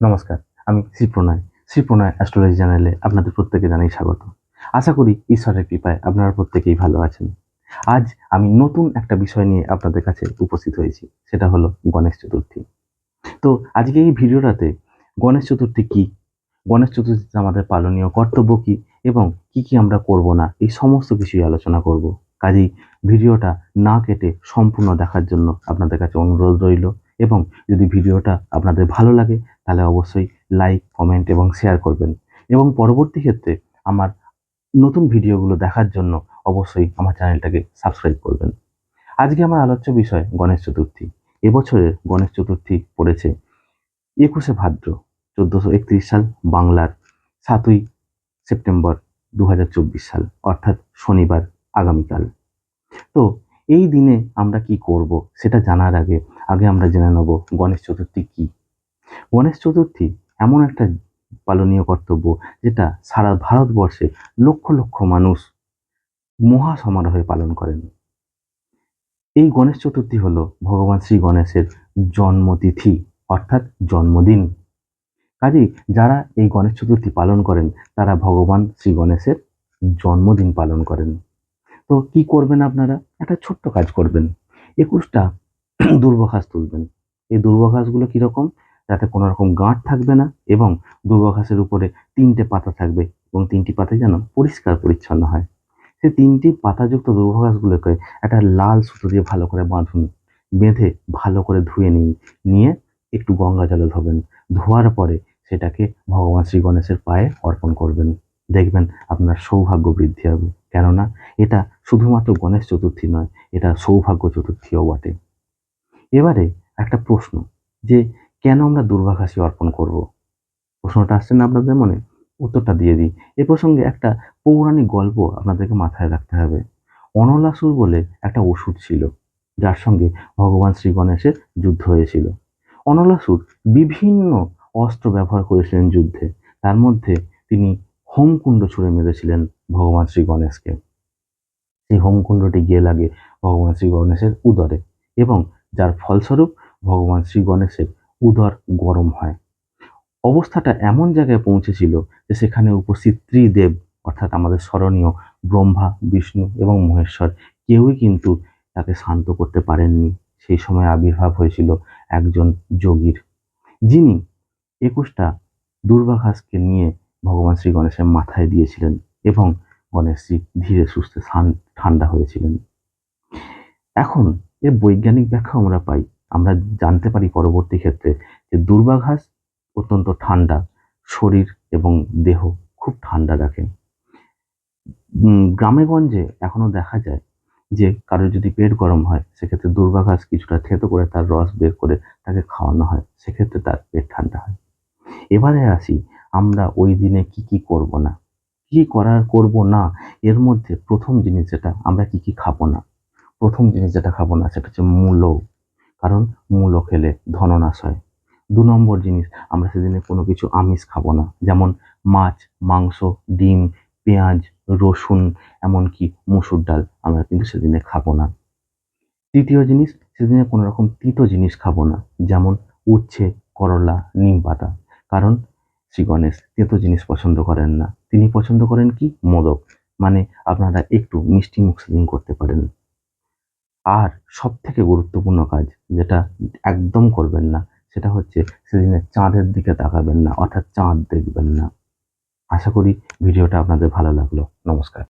নমস্কার, আমি শ্রী প্রণয় শ্রী প্রণয় অ্যাস্ট্রোলজি চ্যানেলে আপনাদের প্রত্যেকে জানাই স্বাগত। আশা করি ঈশ্বরের কৃপায় আপনারা প্রত্যেকেই ভালো আছেন। আজ আমি নতুন একটা বিষয় নিয়ে আপনাদের কাছে উপস্থিত হয়েছি, সেটা হলো গণেশ চতুর্থী। তো আজকে এই ভিডিওটাতে গণেশ চতুর্থী কি? গণেশ চতুর্থীতে আমাদের পালনীয় কর্তব্য কি? এবং কি কি আমরা করব না? এই সমস্ত কিছুই আলোচনা করব। কাজেই ভিডিওটা না কেটে সম্পূর্ণ দেখার জন্য আপনাদের কাছে অনুরোধ রইল। এবং যদি ভিডিওটা আপনাদের ভালো লাগে তাহলে অবশ্যই লাইক কমেন্ট এবং শেয়ার করবেন। এবং পরবর্তী ক্ষেত্রে আমার নতুন ভিডিওগুলো দেখার জন্য অবশ্যই আমার চ্যানেলটাকে সাবস্ক্রাইব করবেন। আজকে আমার আলোচ্য বিষয় গণেশ চতুর্থী। এবছরের গণেশ চতুর্থী পড়েছে একুশে ভাদ্র, চোদ্দোশো একত্রিশ সাল, বাংলার সাতই সেপ্টেম্বর দু হাজার চব্বিশ সাল, অর্থাৎ শনিবার আগামীকাল। তো এই দিনে আমরা কি করব সেটা জানার আগে আগে আমরা জেনে নেব গণেশ চতুর্থী কি। গণেশ চতুর্থী এমন একটা পালনীয় কর্তব্য যেটা সারা ভারতবর্ষে লক্ষ লক্ষ মানুষ মহা সমারোহে পালন করেন। এই গণেশ চতুর্থী হলো ভগবান শ্রী গণেশের জন্মতিথি, অর্থাৎ জন্মদিন। কাজেই যারা এই গণেশ চতুর্থী পালন করেন, তারা ভগবান শ্রী গণেশের জন্মদিন পালন করেন। তো কি করবেন আপনারা? একটা ছোট্ট কাজ করবেন। একুশটা দুর্বঘাস তুলবেন। এই দুর্বঘাসগুলো কীরকম? যাতে কোনো রকম গাঁট থাকবে না এবং দুর্বঘাসের উপরে তিনটে পাতা থাকবে এবং তিনটি পাতায় যেন পরিষ্কার পরিচ্ছন্ন হয়। সেই তিনটি পাতাযুক্ত দুর্বঘাসগুলোকে একটা লাল সুতো দিয়ে ভালো করে বাঁধুন, বেঁধে ভালো করে ধুয়ে নিন, নিয়ে একটু গঙ্গা জলে ধোবেন। ধোয়ার পরে সেটাকে ভগবান শ্রী গণেশের পায়ে অর্পণ করবেন। দেখবেন আপনার সৌভাগ্য বৃদ্ধি হবে। কেননা এটা শুধুমাত্র গণেশ চতুর্থী নয়, এটা সৌভাগ্য চতুর্থীও বটে। এবারে একটা প্রশ্ন, যে কেন আমরা দুর্বাঘাসী অর্পণ করব? প্রশ্নটা আসছে না আপনাদের মনে? উত্তরটা দিয়ে দিই। এ প্রসঙ্গে একটা পৌরাণিক গল্প আপনাদেরকে মাথায় রাখতে হবে। অনলাসুর বলে একটা ওষুধ ছিল, যার সঙ্গে ভগবান শ্রী গণেশের যুদ্ধ হয়েছিল। অনলাসুর বিভিন্ন অস্ত্র ব্যবহার করেছিলেন যুদ্ধে। তার মধ্যে তিনি হোমকুণ্ড ছুঁড়ে মেরেছিলেন ভগবান শ্রী গণেশকে। সেই হোমকুণ্ডটি গিয়ে লাগে ভগবান শ্রী গণেশের উদরে এবং যার ফলস্বরূপ ভগবান শ্রী গণেশের উদর গরম হয়। অবস্থাটা এমন জায়গায় পৌঁছেছিল যে সেখানে উপস্থিত ত্রিদেব, অর্থাৎ আমাদের স্মরণীয় ব্রহ্মা, বিষ্ণু এবং মহেশ্বর, কেউই কিন্তু তাকে শান্ত করতে পারেননি। সেই সময় আবির্ভাব হয়েছিল একজন যোগীর। যিনি একুশটা দুর্বাঘাসকে নিয়ে ভগবান শ্রী গণেশের মাথায় দিয়েছিলেন এবং গণেশজি ধীরে সুস্থে ঠান্ডা হয়েছিলেন। এখন এর বৈজ্ঞানিক ব্যাখ্যা আমরা পাই। আমরা জানতে পারি পরবর্তী ক্ষেত্রে যে দুর্বাঘাস অত্যন্ত ঠান্ডা, শরীর এবং দেহ খুব ঠান্ডা রাখে। গ্রামেগঞ্জে এখনও দেখা যায় যে কারোর যদি পেট গরম হয়, সেক্ষেত্রে দুর্বাঘাস কিছুটা থেতো করে তার রস বের করে তাকে খাওয়ানো হয়, সেক্ষেত্রে তার পেট ঠান্ডা হয়। এবারে আসি আমরা ওই দিনে কি কি করব না? কি করার করব না? এর মধ্যে প্রথম জিনিস যেটা আমরা কি কি খাব না? প্রথম জিনিস যেটা খাব না সেটা হচ্ছে মূলো। কারণ মূলো খেলে ধননাশ হয় দু নম্বর জিনিস, আমরা সেদিনে কোনো কিছু আমিষ খাব না। যেমন মাছ, মাংস, ডিম, পেঁয়াজ, রসুন, এমনকি মুসুর ডাল আমরা কিন্তু সেদিনে খাব না। তৃতীয় জিনিস, সেদিনে কোনো রকম তিতো জিনিস খাব না। যেমন উচ্ছে, করলা, নিম পাতা। কারণ শ্রী গণেশ তেতো জিনিস পছন্দ করেন না। তিনি পছন্দ করেন কি? মোদক। মানে আপনারা একটু মিষ্টি মুখ সেদিন করতে পারেন। আর সব থেকে গুরুত্বপূর্ণ কাজ যেটা একদম করবেন না, সেটা হচ্ছে সেদিনে চাঁদের দিকে তাকাবেন না, অর্থাৎ চাঁদ দেখবেন না। আশা করি ভিডিওটা আপনাদের ভালো লাগল। নমস্কার।